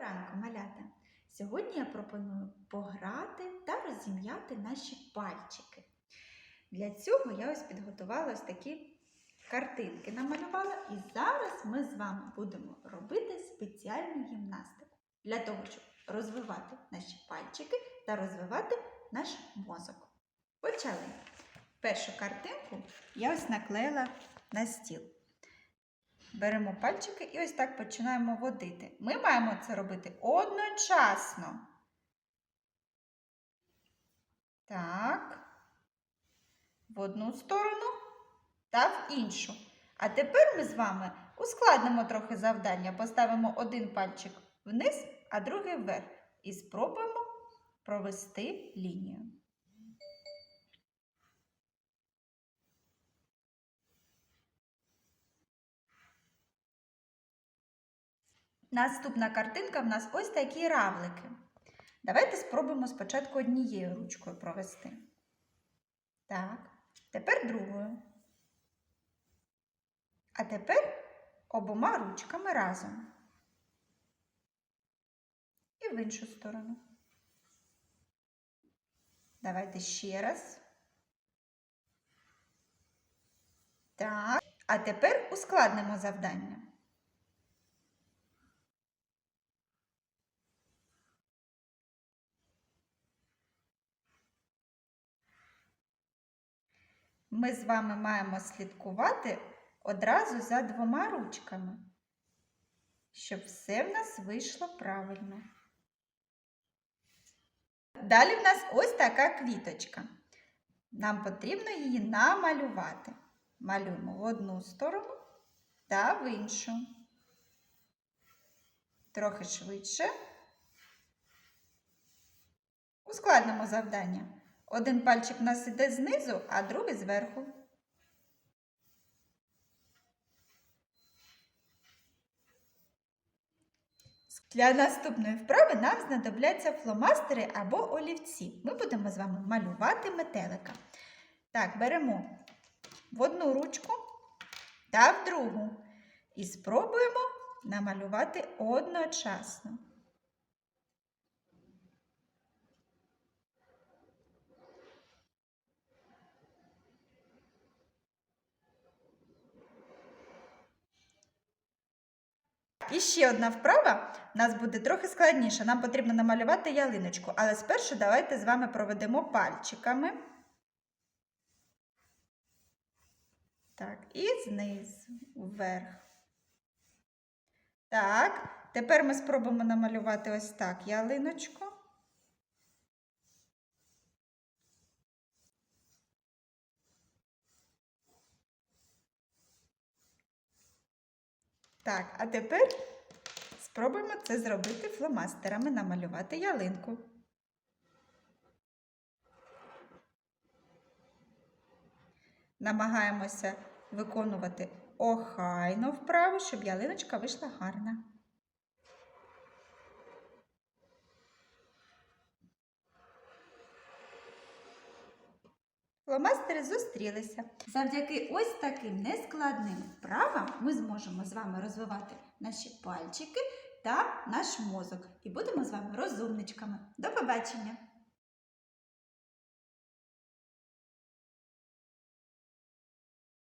ранку, малята! Сьогодні я пропоную пограти та розім'яти наші пальчики. Для цього я ось підготувала ось такі картинки, намалювала, і зараз ми з вами будемо робити спеціальну гімнастику для того, щоб розвивати наші пальчики та розвивати наш мозок. Почали. Першу картинку я ось наклеїла на стіл. Беремо пальчики і ось так починаємо водити. Ми маємо це робити одночасно. Так. В одну сторону та в іншу. А тепер ми з вами ускладнимо трохи завдання. Поставимо один пальчик вниз, а другий вверх. І спробуємо провести лінію. Наступна картинка в нас ось такі равлики. Давайте спробуємо спочатку однією ручкою провести. Так, тепер другою. А тепер обома ручками разом. І в іншу сторону. Давайте ще раз. Так, а тепер ускладнимо завдання. Ми з вами маємо слідкувати одразу за двома ручками, щоб все в нас вийшло правильно. Далі в нас ось така квіточка. Нам потрібно її намалювати. Малюємо в одну сторону та в іншу. Трохи швидше. Ускладнимо завдання. Один пальчик у нас іде знизу, а другий зверху. Для наступної вправи нам знадобляться фломастери або олівці. Ми будемо з вами малювати метелика. Так, беремо в одну ручку та в другу. І спробуємо намалювати одночасно. І ще одна вправа у нас буде трохи складніша. Нам потрібно намалювати ялиночку, але спершу давайте з вами проведемо пальчиками. Так, і знизу вверх. Так, тепер ми спробуємо намалювати ось так ялиночку. Так, а тепер спробуємо це зробити фломастерами, намалювати ялинку. Намагаємося виконувати охайно вправо, щоб ялиночка вийшла гарна. Фломастери зустрілися. Завдяки ось таким нескладним вправам ми зможемо з вами розвивати наші пальчики та наш мозок. І будемо з вами розумничками. До побачення!